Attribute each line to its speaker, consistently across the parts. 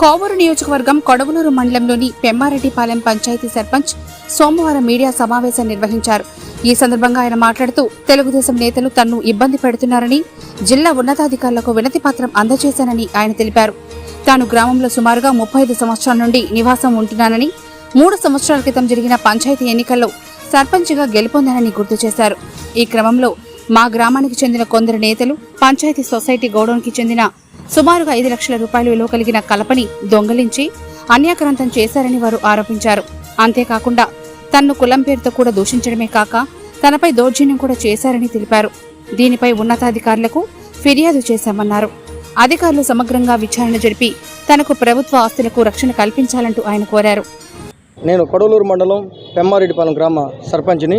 Speaker 1: కోవూరు నియోజకవర్గం కొడవలూరు మండలంలోని పెమ్మారెడ్డిపాలెం పంచాయతీ సర్పంచ్ సోమవారం మీడియా సమావేశం నిర్వహించారు. ఈ సందర్భంగా ఆయన మాట్లాడుతూ తెలుగుదేశం నేతలు తన్ను ఇబ్బంది పెడుతున్నారని జిల్లా ఉన్నతాధికారులకు వినతి పత్రం అందజేశానని ఆయన తెలిపారు. తాను గ్రామంలో సుమారుగా ముప్పై ఐదు సంవత్సరాల నుండి నివాసం ఉంటున్నానని మూడు సంవత్సరాల క్రితం జరిగిన పంచాయతీ ఎన్నికల్లో సర్పంచ్గా గెలుపొందానని గుర్తు చేశారు. ఈ క్రమంలో మా గ్రామానికి చెందిన కొందరు నేతలు పంచాయతీ సొసైటీ గౌడౌన్కి చెందిన సుమారుగా ఐదు లక్షల రూపాయల విలువ కలిగిన కలపని దొంగలించి అన్యాక్రాంతం చేశారని వారు ఆరోపించారు. అంతేకాకుండా తన్ను కులం పేరుతో కూడా దూషించడమే కాక తనపై దౌర్జన్యం కూడా చేశారని తెలిపారు. దీనిపై ఉన్నతాధికారులకు ఫిర్యాదు చేశామన్నారు. అధికారులు సమగ్రంగా విచారణ జరిపి తనకు ప్రభుత్వ ఆస్తులకు రక్షణ కల్పించాలంటూ ఆయన కోరారు.
Speaker 2: నేను కొడవలూరు మండలం పెమ్మారెడ్డిపాలెం గ్రామ సర్పంచ్ని.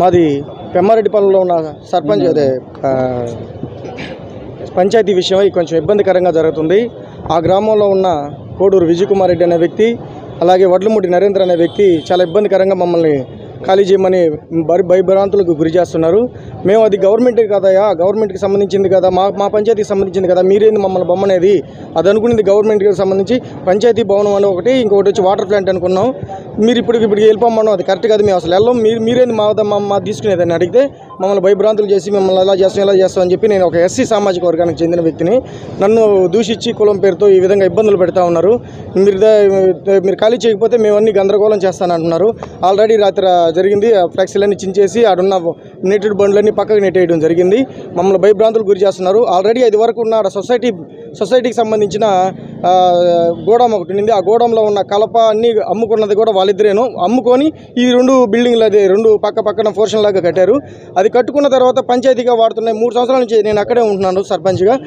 Speaker 2: మాది పెమ్మారెడ్డిపాలెంలో ఉన్న సర్పంచ్ అదే పంచాయతీ విషయమై కొంచెం ఇబ్బందికరంగా జరుగుతుంది. ఆ గ్రామంలో ఉన్న కోడూరు విజయకుమార్ రెడ్డి అనే వ్యక్తి అలాగే వడ్లముడి నరేంద్ర అనే వ్యక్తి చాలా ఇబ్బందికరంగా మమ్మల్ని ఖాళీ చేయమని బరి భయభ్రాంతులకు గురి చేస్తున్నారు. మేము అది గవర్నమెంట్ కదయా గవర్నమెంట్కి సంబంధించింది కదా మా మా పంచాయతీకి సంబంధించింది కదా మీరేంది మమ్మల్ని బొమ్మనేది? అది అనుకునేది గవర్నమెంట్కి సంబంధించి పంచాయతీ భవనం అని ఒకటి ఇంకొకటి వచ్చి వాటర్ ప్లాంట్ అనుకున్నాం. మీరు ఇప్పుడు ఇప్పుడు వెళ్ళిపోమన్నాం అది కరెక్ట్ కాదు మేము అసలు వెళ్ళం. మీరు మీరేంది మా వద్ద మా తీసుకునేదని అడిగితే మమ్మల్ని భయభ్రాంతులు చేసి మిమ్మల్ని ఎలా చేస్తాం ఎలా చేస్తాం అని చెప్పి నేను ఒక ఎస్సీ సామాజిక వర్గానికి చెందిన వ్యక్తిని నన్ను దూషించి కులం పేరుతో ఈ విధంగా ఇబ్బందులు పెడతా ఉన్నారు. మీరు మీరు ఖాళీ చేయకపోతే మేము అన్ని గందరగోళం చేస్తానంటున్నారు. ఆల్రెడీ రాత్రి జరిగింది. ఆ ఫ్లెక్సీలన్నీ చించేసి ఆడున్న నెట్టెడ్ బండ్లన్నీ పక్కకు నెట్టేయడం జరిగింది. మమ్మల్ని భయభ్రాంతులు గురి చేస్తున్నారు. ఆల్రెడీ అది వరకు ఉన్న ఆడ సొసైటీ సొసైటీకి సంబంధించిన గోడం గోడౌన్ ఒకటి ఉండింది. ఆ గోడంలో ఉన్న కలప అన్నీ అమ్ముకున్నది కూడా వాళ్ళిద్దరేను. అమ్ముకొని ఈ రెండు బిల్డింగ్లు అది రెండు పక్క పక్కన పోర్షన్ లాగా కట్టారు. అది కట్టుకున్న తర్వాత పంచాయతీగా వాడుతున్నాయి మూడు సంవత్సరాల నుంచి నేను అక్కడే ఉంటున్నాను సర్పంచ్గా.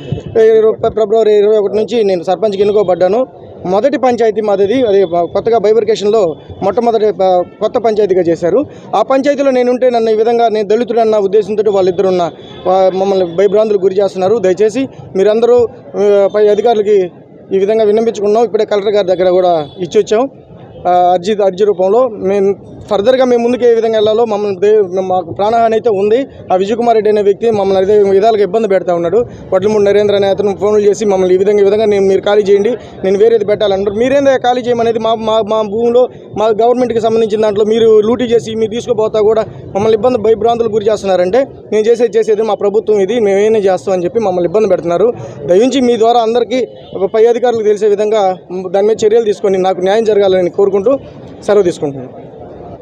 Speaker 2: ఇరవై- ఫిబ్రవరి ఇరవై ఒకటి నుంచి నేను సర్పంచ్కి ఎన్నుకోబడ్డాను. మొదటి పంచాయతీ మాది అది కొత్తగా బైబర్కేషన్లో మొట్టమొదటి కొత్త పంచాయతీగా చేశారు. ఆ పంచాయతీలో నేనుంటే నన్ను ఈ విధంగా నేను దళితుడన్న ఉద్దేశంతో వాళ్ళిద్దరున్న మమ్మల్ని భయభ్రాంతులు గురి చేస్తున్నారు. దయచేసి మీరందరూ పై అధికారులకి ఈ విధంగా విన్నపించుకున్నాం ఇప్పుడే కలెక్టర్ గారి దగ్గర కూడా ఇచ్చి వచ్చాం అర్జీ అర్జీ రూపంలో మేము ఫర్దర్గా మేము ముందుకు ఏ విధంగా వెళ్ళాలో మమ్మల్ని మాకు ప్రాణహాని అయితే ఉంది. ఆ విజయ్ కుమార్ రెడ్డి అనే వ్యక్తి మమ్మల్ని అదే విధాలుగా ఇబ్బంది పెడతా ఉన్నాడు. వడ్లమూడి నరేంద్ర అనే అతను ఫోన్లు చేసి మమ్మల్ని ఈ విధంగా ఈ విధంగా నేను మీరు ఖాళీ చేయండి నేను వేరేది పెట్టాలంటారు మీరేందా ఖాళీ చేయమనేది మా మా మా భూమిలో మా గవర్నమెంట్కి సంబంధించిన దాంట్లో మీరు లూటీ చేసి మీరు తీసుకుపోతా కూడా మమ్మల్ని ఇబ్బంది భయభ్రాంతులు గురి చేస్తున్నారంటే నేను చేసేది చేసేది మా ప్రభుత్వం ఇది మేమేనే చేస్తాం అని చెప్పి మమ్మల్ని ఇబ్బంది పెడుతున్నారు. దయించి మీ ద్వారా అందరికీ ఒక పై అధికారులకు తెలిసే విధంగా దాని మీద చర్యలు తీసుకొని నాకు న్యాయం జరగాలని కోరుకుంటూ సెలవు తీసుకుంటున్నాను.